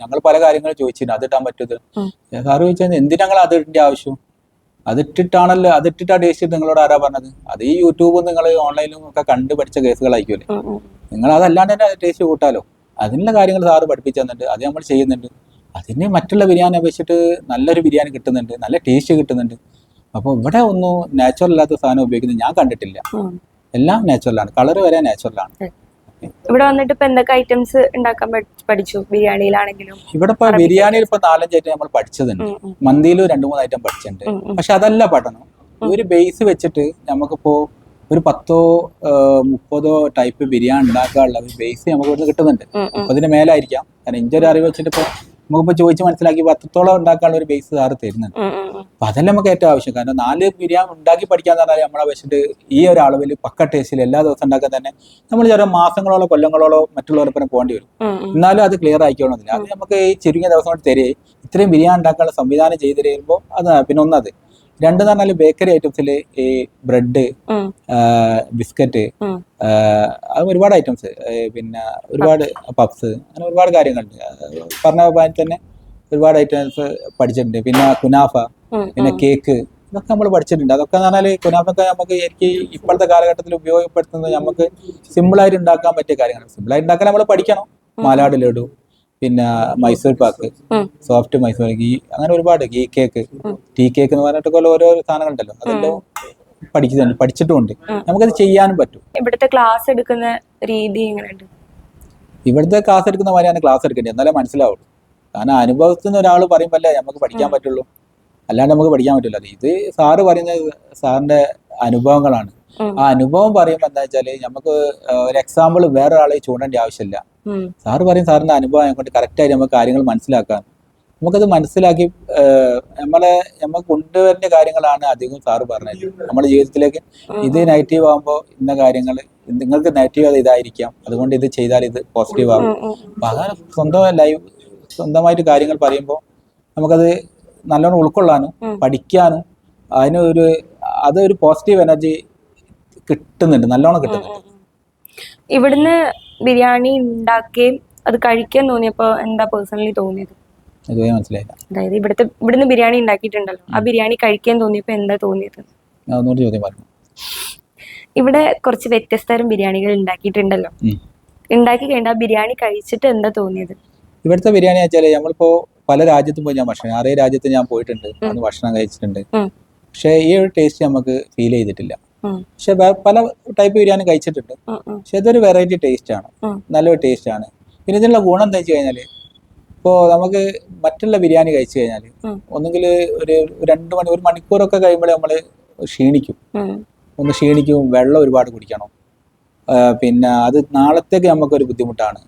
ഞങ്ങൾ പല കാര്യങ്ങളും ചോദിച്ചിരുന്നു അത് ഇട്ടാൻ പറ്റുന്നത്. സാറ് ചോദിച്ചാൽ എന്തിനാ ഞങ്ങൾ അത് ഇടേണ്ട ആവശ്യം? അതിട്ടിട്ടാണല്ലോ അതിട്ടിട്ടാ ടേസ്റ്റ് നിങ്ങളോട് ആരാ പറഞ്ഞത്? അത് ഈ യൂട്യൂബും നിങ്ങൾ ഓൺലൈനിലും ഒക്കെ കണ്ട് പഠിച്ച കേസുകളായിരിക്കുമല്ലേ. നിങ്ങൾ അതല്ലാണ്ട് തന്നെ ടേസ്റ്റ് കൂട്ടാലോ? അതിനുള്ള കാര്യങ്ങൾ സാറ് പഠിപ്പിച്ചു തന്നിട്ട് അത് നമ്മൾ ചെയ്യുന്നുണ്ട്. അതിന് മറ്റുള്ള ബിരിയാണി അപേക്ഷിച്ചിട്ട് നല്ലൊരു ബിരിയാണി കിട്ടുന്നുണ്ട് നല്ല ടേസ്റ്റ് കിട്ടുന്നുണ്ട്. അപ്പോൾ ഇവിടെ ഒന്നും നാച്ചുറൽ അല്ലാത്ത സാധനം ഉപയോഗിക്കുന്നത് ഞാൻ കണ്ടിട്ടില്ല. എല്ലാം നാച്ചുറലാണ് കളർ വരെ നാച്ചുറലാണ് ഇവിടെ വന്നിട്ട് ഇപ്പൊ എന്തൊക്കെ ഐറ്റംസ് ഉണ്ടാക്കാൻ പഠി- പഠിച്ചു ബിരിയാണിയിലാണെങ്കിലും? ഇവിടെ ഇപ്പൊ ബിരിയാണിയിൽ ഇപ്പൊ നാലഞ്ച് ഐറ്റം നമ്മൾ പഠിച്ചതുണ്ട്. മന്തിയിൽ രണ്ടു മന്തിയിലും രണ്ട് മൂന്ന് ഐറ്റം പഠിച്ചിട്ടുണ്ട്. പക്ഷെ അതല്ല പഠനം. ഒരു ബേസ് വെച്ചിട്ട് നമുക്കിപ്പോ ഒരു പത്തോ മുപ്പതോ ടൈപ്പ് ബിരിയാണി ഉണ്ടാക്കാനുള്ള ഒരു ബേസ് നമുക്ക് ഇവിടുന്ന് കിട്ടുന്നുണ്ട്. അപ്പൊ അതിന് മുപ്പതിന് മേലായിരിക്കാം. കാരണം ഇഞ്ചൊരു ഒരു അറിവ് വെച്ചിട്ട് ഇപ്പൊ നമുക്കിപ്പോ ചോദിച്ച് മനസ്സിലാക്കി പത്തോളം ഉണ്ടാക്കാനുള്ള ഒരു ബേസ് സാറ് തരുന്നുണ്ട്. അപ്പൊ അതല്ല നമുക്ക് ഏറ്റവും ആവശ്യം. കാരണം നാല് ബിരിയാണി ഉണ്ടാക്കി പഠിക്കാന്ന് പറഞ്ഞാൽ നമ്മളെ വെച്ചിട്ട് ഈ ഒരു അളവിൽ പക്ക ടേസ്റ്റിൽ എല്ലാ ദിവസം ഉണ്ടാക്കാൻ തന്നെ നമ്മൾ ചില മാസങ്ങളോളോ കൊല്ലങ്ങളോളോ മറ്റുള്ളവർക്കൊപ്പം പോകേണ്ടി വരും. എന്നാലും അത് ക്ലിയർ ആയിക്കോണമെന്നില്ല അത് നമുക്ക് ഈ ചുരുങ്ങിയ ദിവസം കൊണ്ട് തരേ. ഇത്രയും ബിരിയാണി ഉണ്ടാക്കാനുള്ള സംവിധാനം ചെയ്തു തരുമ്പോൾ അത് പിന്നെ ഒന്നത്. രണ്ട് എന്ന് പറഞ്ഞാൽ ബേക്കറി ഐറ്റംസിൽ ഈ ബ്രെഡ് ബിസ്ക്കറ്റ്. അത് ഒരുപാട് ഐറ്റംസ് പിന്നെ ഒരുപാട് പപ്സ് അങ്ങനെ ഒരുപാട് കാര്യങ്ങളുണ്ട്. പറഞ്ഞ പോലെ തന്നെ ഒരുപാട് ഐറ്റംസ് പഠിച്ചിട്ടുണ്ട്. പിന്നെ കുനാഫ പിന്നെ കേക്ക് ഇതൊക്കെ നമ്മൾ പഠിച്ചിട്ടുണ്ട്. അതൊക്കെ എന്ന് പറഞ്ഞാൽ കുനാഫൊക്കെ നമുക്ക് എനിക്ക് ഇപ്പോഴത്തെ കാലഘട്ടത്തിൽ ഉപയോഗപ്പെടുത്തുന്നത് നമുക്ക് സിമ്പിളായിട്ട് ഉണ്ടാക്കാൻ പറ്റിയ കാര്യങ്ങളാണ്. സിമ്പിളായിട്ട് ഉണ്ടാക്കാൻ നമ്മൾ പഠിക്കണം. മാലാട് ലഡു പിന്നെ മൈസൂർ പാക്ക്. സോഫ്റ്റ് മൈസൂർ ഗീ അങ്ങനെ ഒരുപാട് ഗീ കേക്ക്. ടീ കേക്ക് എന്ന് പറഞ്ഞിട്ടൊക്കെ ഓരോ സാധനങ്ങളുണ്ടല്ലോ. അതെല്ലാം പഠിക്കുന്നുണ്ട് പഠിച്ചിട്ടുമുണ്ട്. നമുക്കത് ചെയ്യാനും പറ്റും. ഇവിടുത്തെ ക്ലാസ് എടുക്കുന്ന രീതി എങ്ങനെയുണ്ട്? ഇവിടുത്തെ ക്ലാസ് എടുക്കുന്ന മാതിരിയാണ് ക്ലാസ് എടുക്കേണ്ടത്. എന്നാലേ മനസ്സിലാവുള്ളൂ. കാരണം അനുഭവത്തിൽ നിന്ന് ഒരാൾ പറയുമ്പോഴല്ലേ നമുക്ക് പഠിക്കാൻ പറ്റുള്ളൂ. അല്ലാണ്ട് നമുക്ക് പഠിക്കാൻ പറ്റില്ല. ഇത് സാറ് പറയുന്നത് സാറിന്റെ അനുഭവങ്ങളാണ്. ആ അനുഭവം പറയുമ്പോൾ എന്താ വെച്ചാൽ നമുക്ക് ഒരു എക്സാമ്പിൾ വേറൊരാളെ ചൂണ്ടേണ്ട ആവശ്യമില്ല. സാറ് പറയും സാറിന്റെ അനുഭവം കൊണ്ട് കറക്റ്റായിട്ട് നമുക്ക് കാര്യങ്ങൾ മനസ്സിലാക്കാൻ നമുക്കത് മനസ്സിലാക്കി നമ്മളെ നമുക്ക് കൊണ്ടുവരേണ്ട കാര്യങ്ങളാണ് അധികം സാറ് പറഞ്ഞത്. നമ്മുടെ ജീവിതത്തിലേക്ക് ഇത് നെഗറ്റീവ് ആകുമ്പോൾ ഇന്ന കാര്യങ്ങൾ നിങ്ങൾക്ക് നെഗറ്റീവ് അത് ഇതായിരിക്കാം. അതുകൊണ്ട് ഇത് ചെയ്താൽ ഇത് പോസിറ്റീവ് ആകും അപ്പം അതാണ് സ്വന്തം ലൈവ് സ്വന്തമായിട്ട് കാര്യങ്ങൾ പറയുമ്പോൾ നമുക്കത് നല്ലോണം ഉൾക്കൊള്ളാനും പഠിക്കാനും പഠിക്കാനും അതിനൊരു അതൊരു പോസിറ്റീവ് എനർജി കിട്ടുന്നുണ്ട് നല്ലോണം കിട്ടുന്നുണ്ട്. ഇവിടുന്ന് ബിരിയാണി ഉണ്ടാക്കുകയും അത് കഴിക്കാൻ തോന്നിയപ്പോ എന്താ പേഴ്സണലി തോന്നിയത്? ഇതുവരെ മനസ്സിലായില്ല. അതായത് ഇവിടുത്തെ ഇവിടുന്ന് ബിരിയാണി ഉണ്ടാക്കിയിട്ടുണ്ടല്ലോ. ആ ബിരിയാണി കഴിക്കാൻ തോന്നിയപ്പോ എന്താ തോന്നിയത്? ഒന്നുകൂടി ചോദ്യം പറഞ്ഞു. ഇവിടെ കുറച്ച് വ്യത്യസ്ത തരം ബിരിയാണികൾ ഉണ്ടാക്കിയിട്ടുണ്ടല്ലോ. ഉണ്ടാക്കി കഴിഞ്ഞ ആ ബിരിയാണി കഴിച്ചിട്ട് എന്താ തോന്നിയത്? ഇവിടുത്തെ ബിരിയാണി വെച്ചാൽ നമ്മളിപ്പോ പല രാജ്യത്തും പോയി ഞാൻ ഭക്ഷണം അറേ രാജ്യത്ത് ഞാൻ പോയിട്ടുണ്ട്. അന്ന് ഭക്ഷണം കഴിച്ചിട്ടുണ്ട്. പക്ഷേ ഈ ഒരു ടേസ്റ്റ് നമുക്ക് ഫീൽ ചെയ്തിട്ടില്ല. പക്ഷെ പല ടൈപ്പ് ബിരിയാണി കഴിച്ചിട്ടുണ്ട്. പക്ഷെ ഇതൊരു വെറൈറ്റി ടേസ്റ്റ് ആണ്. നല്ലൊരു ടേസ്റ്റ് ആണ്. പിന്നെ ഇതിനുള്ള ഗുണം എന്താ വെച്ച് കഴിഞ്ഞാൽ ഇപ്പോൾ നമുക്ക് മറ്റുള്ള ബിരിയാണി കഴിച്ചു കഴിഞ്ഞാൽ. ഒന്നുകിൽ ഒരു രണ്ട് മണി ഒരു മണിക്കൂറൊക്കെ കഴിയുമ്പോൾ നമ്മൾ ക്ഷീണിക്കും. ഒന്ന് ക്ഷീണിക്കും വെള്ളം ഒരുപാട് കുടിക്കണം. പിന്നെ അത് നാളത്തേക്ക് നമുക്കൊരു ബുദ്ധിമുട്ടാണ്.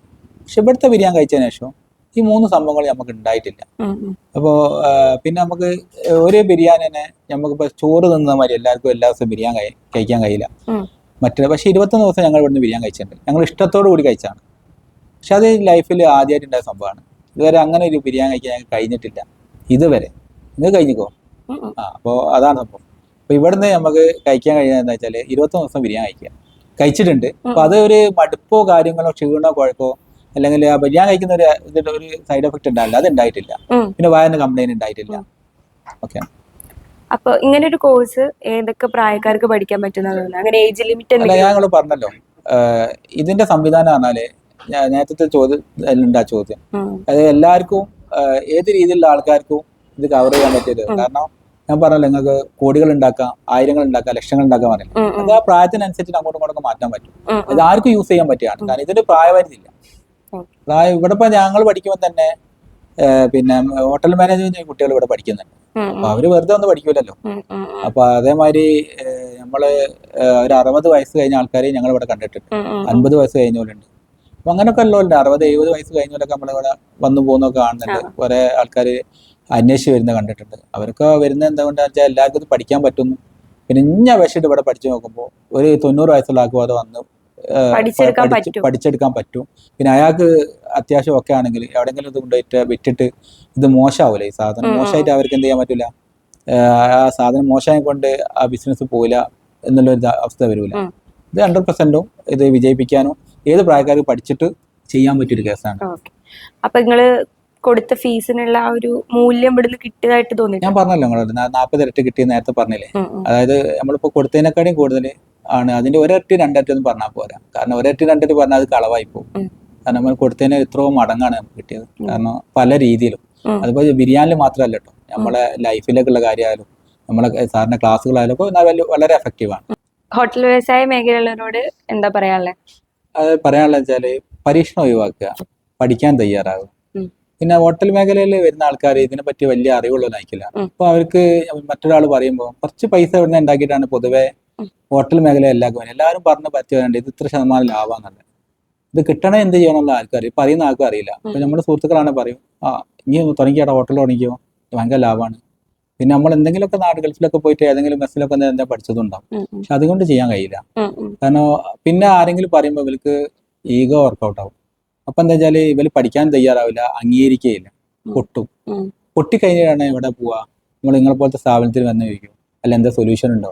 പക്ഷെ ഇവിടുത്തെ ബിരിയാണി കഴിച്ചതിന് ശേഷം ഈ മൂന്ന് സംഭവങ്ങൾ നമുക്ക് ഉണ്ടായിട്ടില്ല അപ്പോൾ പിന്നെ നമുക്ക് ഒരേ ബിരിയാണി തന്നെ നമുക്കിപ്പോൾ ചോറ് തിന്ന മാതിരി എല്ലാവർക്കും എല്ലാ ദിവസവും ബിരിയാണി കഴിക്കാൻ കഴിയില്ല. മറ്റേ പക്ഷേ ഇരുപത്തൊന്ന് ദിവസം ഞങ്ങൾ ഇവിടുന്ന് ബിരിയാണി കഴിച്ചിട്ടുണ്ട്. ഞങ്ങൾ ഇഷ്ടത്തോടു കൂടി കഴിച്ചാണ്. പക്ഷെ അത് ലൈഫിൽ ആദ്യമായിട്ടുണ്ടായ സംഭവമാണ്. ഇതുവരെ അങ്ങനെ ഒരു ബിരിയാണി കഴിക്കാൻ ഞങ്ങൾ കഴിഞ്ഞിട്ടില്ല. ഇതുവരെ. ഇത് കഴിഞ്ഞിക്കോ. ആ അപ്പോൾ അതാണ് സംഭവം. അപ്പോൾ ഇവിടുന്ന് നമുക്ക് കഴിക്കാൻ കഴിയുന്നത് എന്താ വെച്ചാൽ ഇരുപത്തൊന്ന് ദിവസം ബിരിയാണി കഴിക്കുക. കഴിച്ചിട്ടുണ്ട്. അപ്പോൾ അത് ഒരു മടുപ്പോ കാര്യങ്ങളോ ക്ഷീണോ കുഴക്കോ അല്ലെങ്കിൽ ആ കഴിക്കുന്ന ഒരു ഇതിന്റെ ഒരു സൈഡ് എഫക്ട് ഉണ്ടാവില്ല. അത് ഉണ്ടായിട്ടില്ല. പിന്നെ വായന കംപ്ലൈന്റ് ഉണ്ടായിട്ടില്ല. ഓക്കെ അപ്പൊ ഇങ്ങനെ ഒരു കോഴ്സ് ഏതൊക്കെ പ്രായക്കാർക്ക് പഠിക്കാൻ പറ്റുന്ന അങ്ങനെ ഏജ് ലിമിറ്റ് ഞങ്ങൾ പറഞ്ഞല്ലോ. ഇതിന്റെ സംവിധാനം പറഞ്ഞാൽ നേരത്തെ ചോദ്യം ഉണ്ട് ചോദ്യം. അതായത് അത് എല്ലാവർക്കും ഏത് രീതിയിലുള്ള ആൾക്കാർക്കും ഇത് കവർ ചെയ്യാൻ പറ്റിയത്? കാരണം ഞാൻ പറഞ്ഞല്ലോ നിങ്ങൾക്ക് കോടികൾ ഉണ്ടാക്കാം ആയിരങ്ങൾ ഉണ്ടാക്കാം ലക്ഷങ്ങൾ ഉണ്ടാക്കാൻ ഉം, അത് ആ പ്രായത്തിനനുസരിച്ച് അങ്ങോട്ടും ഇങ്ങോട്ടൊക്കെ മാറ്റാൻ പറ്റും. അത് ഇത് ആർക്കും യൂസ് ചെയ്യാൻ പറ്റിയാണ് കാരണം ഇതിന്റെ പ്രായപരിധി ഇല്ല ഇവിടെ ഇപ്പൊ ഞങ്ങൾ പഠിക്കുമ്പോൾ തന്നെ പിന്നെ ഹോട്ടൽ മാനേജ്മെന്റ് കുട്ടികൾ ഇവിടെ പഠിക്കുന്നുണ്ട്. അപ്പൊ അവർ വെറുതെ ഒന്നും പഠിക്കൂലല്ലോ. അപ്പൊ അതേമാതിരി നമ്മൾ ഒരു അറുപത് വയസ്സ് കഴിഞ്ഞ ആൾക്കാരെ ഞങ്ങൾ ഇവിടെ കണ്ടിട്ടുണ്ട്. അൻപത് വയസ്സ് കഴിഞ്ഞവരുണ്ട് അപ്പൊ അങ്ങനെയൊക്കെ ഉള്ളവരുണ്ട് അറുപത് എഴുപത് വയസ്സ് കഴിഞ്ഞവരൊക്കെ നമ്മളിവിടെ വന്നു പോകുന്നൊക്കെ കാണുന്നുണ്ട്. കുറെ ആൾക്കാർ അന്വേഷിച്ച് വരുന്ന കണ്ടിട്ടുണ്ട്. അവരൊക്കെ വരുന്ന എന്താണെന്ന് വെച്ചാൽ എല്ലാവർക്കും ഇത് പഠിക്കാൻ പറ്റുന്നു പിന്നെ ഇഞ്ഞ അപേക്ഷിച്ചിട്ട് ഇവിടെ പഠിച്ചു നോക്കുമ്പോൾ ഒരു തൊണ്ണൂറ് വയസ്സുള്ള ആൾക്കും അത് വന്ന് പഠിച്ചെടുക്കാൻ പറ്റും. പഠിച്ചെടുക്കാൻ പറ്റും. പിന്നെ അയാൾക്ക് അത്യാവശ്യം ഒക്കെ ആണെങ്കിൽ എവിടെങ്കിലും ഇത് കൊണ്ടുപോയിട്ട് വിറ്റിട്ട് ഇത് മോശമാവൂലേ ഈ സാധനം. മോശമായിട്ട് അവർക്ക് എന്ത് ചെയ്യാൻ പറ്റില്ല ആ സാധനം മോശമായി കൊണ്ട് ആ ബിസിനസ് പോയില്ല എന്നുള്ള ഒരു അവസ്ഥ വരൂല. ഇത് ഹൺഡ്രഡ് പെർസെന്റും ഇത് വിജയിപ്പിക്കാനും ഏത് പ്രായക്കാർക്ക് പഠിച്ചിട്ട് ചെയ്യാൻ പറ്റിയൊരു കേസാണ്. അപ്പൊ നിങ്ങൾ കൊടുത്ത ഫീസിനുള്ള ആ ഒരു മൂല്യം ഇവിടുന്ന് കിട്ടിയതായിട്ട് തോന്നി ഞാൻ പറഞ്ഞല്ലോ നിങ്ങളോട് നാൽപ്പത് ഇരട്ടി കിട്ടിയെന്ന് നേരത്തെ പറഞ്ഞില്ലേ? അതായത് നമ്മളിപ്പോ കൊടുത്തതിനേക്കാളും കൂടുതൽ ആണ്. അതിന്റെ ഒരട്ടി രണ്ടട്ടി ഒന്നും പറഞ്ഞാൽ പോരാ. കാരണം ഒരട്ടി രണ്ടറ്റി പറഞ്ഞാൽ അത് കളവായി പോകും. കാരണം നമ്മൾ കൊടുത്തതിന് എത്രയോ മടങ്ങാണ് നമുക്ക് കിട്ടിയത്. കാരണം പല രീതിയിലും. അതുപോലെ ബിരിയാണി മാത്രമല്ല കേട്ടോ നമ്മളെ ലൈഫിലേക്കുള്ള കാര്യമായാലും നമ്മളെ സാറിന്റെ ക്ലാസ്സുകളായാലും നല്ല- വളരെ എഫക്റ്റീവാണ് ഹോട്ടൽ വ്യവസായ മേഖലയിലോട് എന്താ പറയാനുള്ളത് അത് പറയാനുള്ളത് വെച്ചാൽ പരീക്ഷണം ഒഴിവാക്കുക. പഠിക്കാൻ തയ്യാറാകും. പിന്നെ ഹോട്ടൽ മേഖലയിൽ വരുന്ന ആൾക്കാർ ഇതിനെ പറ്റി വലിയ അറിവുള്ളവരായിരിക്കില്ല. അപ്പൊ അവർക്ക് മറ്റൊരാൾ പറയുമ്പോൾ കുറച്ച് പൈസ ഇവിടുന്ന് ഉണ്ടാക്കിയിട്ടാണ് പൊതുവെ. ഹോട്ടൽ മേഖല എല്ലാവർക്കും എല്ലാവരും പറഞ്ഞ് പറ്റുന്നുണ്ട് ഇത് ഇത്ര ശതമാനം ലാഭമാണെന്നുള്ളത് ഇത് കിട്ടണേ എന്ത് ചെയ്യണമെന്നുള്ള ആൾക്കാർ പറയുന്ന ആൾക്കും അറിയില്ല. അപ്പൊ നമ്മുടെ സുഹൃത്തുക്കളാണ് പറയും ആ ഇനി തുടങ്ങിയാടാ ഹോട്ടൽ തുടങ്ങിയോ ഭയങ്കര ലാഭമാണ്. പിന്നെ നമ്മൾ എന്തെങ്കിലുമൊക്കെ നാട് ഗൾഫിലൊക്കെ പോയിട്ട് ഏതെങ്കിലും മെസ്സിലൊക്കെ എന്താ പഠിച്ചതുണ്ടാവും പക്ഷെ അതുകൊണ്ട് ചെയ്യാൻ കഴിയില്ല. കാരണം പിന്നെ ആരെങ്കിലും പറയുമ്പോൾ ഇവർക്ക് ഈഗോ വർക്കൗട്ട് ആവും അപ്പൊ എന്താ വെച്ചാൽ ഇവർ പഠിക്കാൻ തയ്യാറാവില്ല അംഗീകരിക്കുകയില്ല. പൊട്ടും. പൊട്ടിക്കഴിഞ്ഞാണ് ഇവിടെ പോവാ? നമ്മൾ നിങ്ങളെ പോലത്തെ സ്ഥാപനത്തിൽ വന്ന് ചോദിക്കും അല്ല എന്താ സൊല്യൂഷൻ ഉണ്ടോ?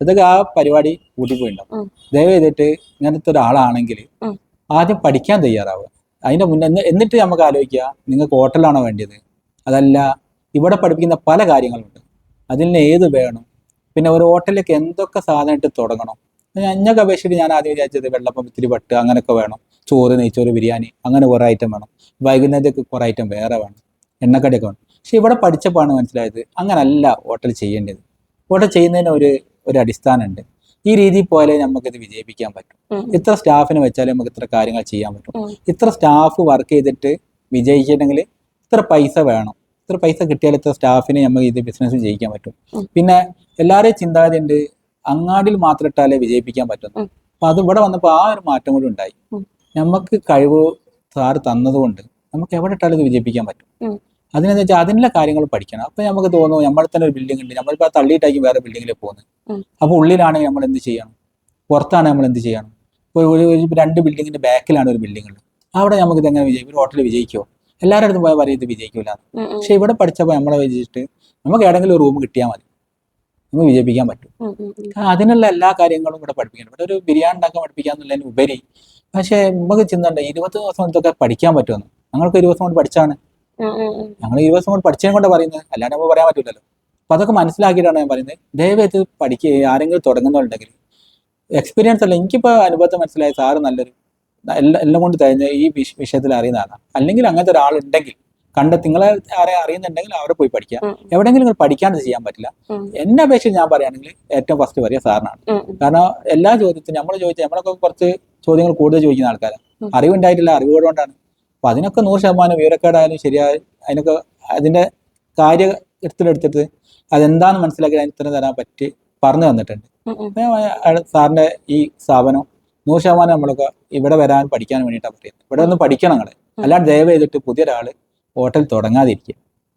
ഇതൊക്കെ ആ പരിപാടി കൂട്ടിപ്പോയിണ്ടാവും. ദയവ് ചെയ്തിട്ട് ഇങ്ങനത്തെ ഒരാളാണെങ്കിൽ ആദ്യം പഠിക്കാൻ തയ്യാറാവുക. അതിന്റെ മുന്നേ എന്നിട്ട് നമുക്ക് ആലോചിക്കുക നിങ്ങൾക്ക് ഹോട്ടലാണോ വേണ്ടത് അതല്ല ഇവിടെ പഠിപ്പിക്കുന്ന പല കാര്യങ്ങളുണ്ട്. അതിൽ നിന്ന് ഏത് വേണം? പിന്നെ ഒരു ഹോട്ടലിലേക്ക് എന്തൊക്കെ സാധനമായിട്ട് തുടങ്ങണം? അഞ്ഞൊക്കെ അപേക്ഷിച്ചിട്ട് ഞാൻ ആദ്യം വിചാരിച്ചത് വെള്ളപ്പം ഇത്തിരി പട്ട് അങ്ങനെയൊക്കെ വേണം. ചോറ് നെയ്ച്ചോറ് ബിരിയാണി അങ്ങനെ കുറേ ഐറ്റം വേണം. വൈകുന്നേരത്തേക്ക് കുറേ ഐറ്റം വേറെ വേണം. എണ്ണക്കടിയൊക്കെ വേണം. പക്ഷെ ഇവിടെ പഠിച്ചപ്പോഴാണ് മനസ്സിലായത് അങ്ങനല്ല ഹോട്ടൽ ചെയ്യേണ്ടത്. ഹോട്ടൽ ചെയ്യുന്നതിന് ഒരു ഒരു അടിസ്ഥാനമുണ്ട്. ഈ രീതിയിൽ പോയാലേ നമുക്കിത് വിജയിപ്പിക്കാൻ പറ്റും. ഇത്ര സ്റ്റാഫിനെ വെച്ചാലേ നമുക്ക് ഇത്ര കാര്യങ്ങൾ ചെയ്യാൻ പറ്റും. ഇത്ര സ്റ്റാഫ് വർക്ക് ചെയ്തിട്ട് വിജയിച്ചിട്ടുണ്ടെങ്കിൽ ഇത്ര പൈസ വേണം. ഇത്ര പൈസ കിട്ടിയാൽ ഇത്ര സ്റ്റാഫിനെ നമുക്ക് ഇത് ബിസിനസ് ജയിക്കാൻ പറ്റും. പിന്നെ എല്ലാവരെയും ചിന്താഗതി ഉണ്ട് അങ്ങാടിയിൽ മാത്രം ഇട്ടാലേ വിജയിപ്പിക്കാൻ പറ്റുന്നു. അപ്പൊ അത് ഇവിടെ വന്നപ്പോൾ ആ ഒരു മാറ്റം കൂടി ഉണ്ടായി. നമുക്ക് കഴിവ് സാറ് തന്നതുകൊണ്ട് നമുക്ക് എവിടെ ഇട്ടാലും ഇത് വിജയിപ്പിക്കാൻ പറ്റും. അതിനെന്ന് വെച്ചാൽ അതിനുള്ള കാര്യങ്ങൾ പഠിക്കണം. അപ്പൊ നമുക്ക് തോന്നുന്നു നമ്മുടെ തന്നെ ഒരു ബിൽഡിംഗ് ഉണ്ട്. നമ്മളിപ്പോൾ തള്ളിയിട്ടായിരിക്കും വേറെ ബിൽഡിങ്ങിൽ പോകുന്നത്. അപ്പൊ ഉള്ളിലാണെങ്കിൽ നമ്മൾ എന്ത് ചെയ്യണം? പുറത്താണ് നമ്മൾ എന്ത് ചെയ്യണം? ഒരു ഒരു രണ്ട് ബിൽഡിങ്ങിന്റെ ബാക്കിലാണ് ഒരു ബിൽഡിംഗ് ഉള്ളത്. അവിടെ നമുക്ക് ഇത് എങ്ങനെ വിജയിക്കും? ഒരു ഹോട്ടൽ വിജയിക്കുമോ എല്ലാവരുടെ അടുത്തും പോയാൽ പറയും ഇത് വിജയിക്കില്ല പക്ഷെ ഇവിടെ പഠിച്ചപ്പോൾ നമ്മളെ വിജയിച്ചിട്ട് നമുക്ക് ഏതെങ്കിലും ഒരു റൂം കിട്ടിയാൽ മതി. നമുക്ക് വിജയിപ്പിക്കാൻ പറ്റും. അതിനുള്ള എല്ലാ കാര്യങ്ങളും ഇവിടെ പഠിപ്പിക്കണം. ഇവിടെ ഒരു ബിരിയാണി ഉണ്ടാക്കാൻ പഠിപ്പിക്കാന്നുള്ളതിന് ഉപരി പക്ഷേ നമുക്ക് ചിന്തണ്ട ഇരുപത്തി ദിവസം കൊണ്ടൊക്കെ പഠിക്കാൻ പറ്റുമെന്ന്. ഞങ്ങൾക്ക് ഇരുപത് ദിവസം കൊണ്ട് പഠിച്ചാണ്. ഞങ്ങൾ ഈ ദിവസം കൊണ്ട് പഠിച്ചതിനെ കൊണ്ട് പറയുന്നത് അല്ലാണ്ട് നമുക്ക് പറയാൻ പറ്റില്ലല്ലോ അപ്പൊ അതൊക്കെ മനസ്സിലാക്കിയിട്ടാണ് ഞാൻ പറയുന്നത് ദയവേത് പഠിക്കുക ആരെങ്കിലും തുടങ്ങുന്നുണ്ടെങ്കിൽ എക്സ്പീരിയൻസ് അല്ല എനിക്കിപ്പോൾ അനുഭവത്തെ മനസ്സിലായി സാറ് നല്ലൊരു എല്ലാം എല്ലാം കൊണ്ട് തഴഞ്ഞ ഈ വിഷയത്തിൽ അറിയുന്ന ആളാണ് അല്ലെങ്കിൽ അങ്ങനത്തെ ഒരാളുണ്ടെങ്കിൽ കണ്ട നിങ്ങളെ ആരെ അറിയുന്നുണ്ടെങ്കിൽ അവരെ പോയി പഠിക്കുക. ഉം. എവിടെയെങ്കിലും നിങ്ങൾ പഠിക്കാണ്ട് ചെയ്യാൻ പറ്റില്ല. എന്നെ അപേക്ഷിച്ച് ഞാൻ പറയുകയാണെങ്കിൽ ഏറ്റവും ഫസ്റ്റ് പറയുക സാറിനാണ്. കാരണം എല്ലാ ചോദ്യത്തിനും നമ്മൾ ചോദിച്ചാൽ നമ്മളൊക്കെ കുറച്ച് ചോദ്യങ്ങൾ കൂടുതൽ ചോദിക്കുന്ന ആൾക്കാരാണ്. അറിവുണ്ടായിട്ടില്ല അറിവുകൊണ്ടാണ് അപ്പൊ അതിനൊക്കെ നൂറ് ശതമാനം വിവരക്കേടായാലും ശരിയായ അതിനൊക്കെ അതിന്റെ കാര്യ എടുത്തിട്ടെടുത്തിട്ട് അതെന്താന്ന് മനസ്സിലാക്കി അതിന് ഇത്ര തരാൻ പറ്റി പറഞ്ഞു തന്നിട്ടുണ്ട്. സാറിന്റെ ഈ സ്ഥാപനം നൂറ് ശതമാനം നമ്മളൊക്കെ ഇവിടെ വരാൻ പഠിക്കാൻ വേണ്ടിയിട്ടാണ് പറയുന്നത്. ഇവിടെ ഒന്ന് പഠിക്കണം നിങ്ങൾ. അല്ലാണ്ട് ദയവ് ചെയ്തിട്ട് പുതിയ ഒരാൾ ഹോട്ടൽ തുടങ്ങാതിരിക്കുക.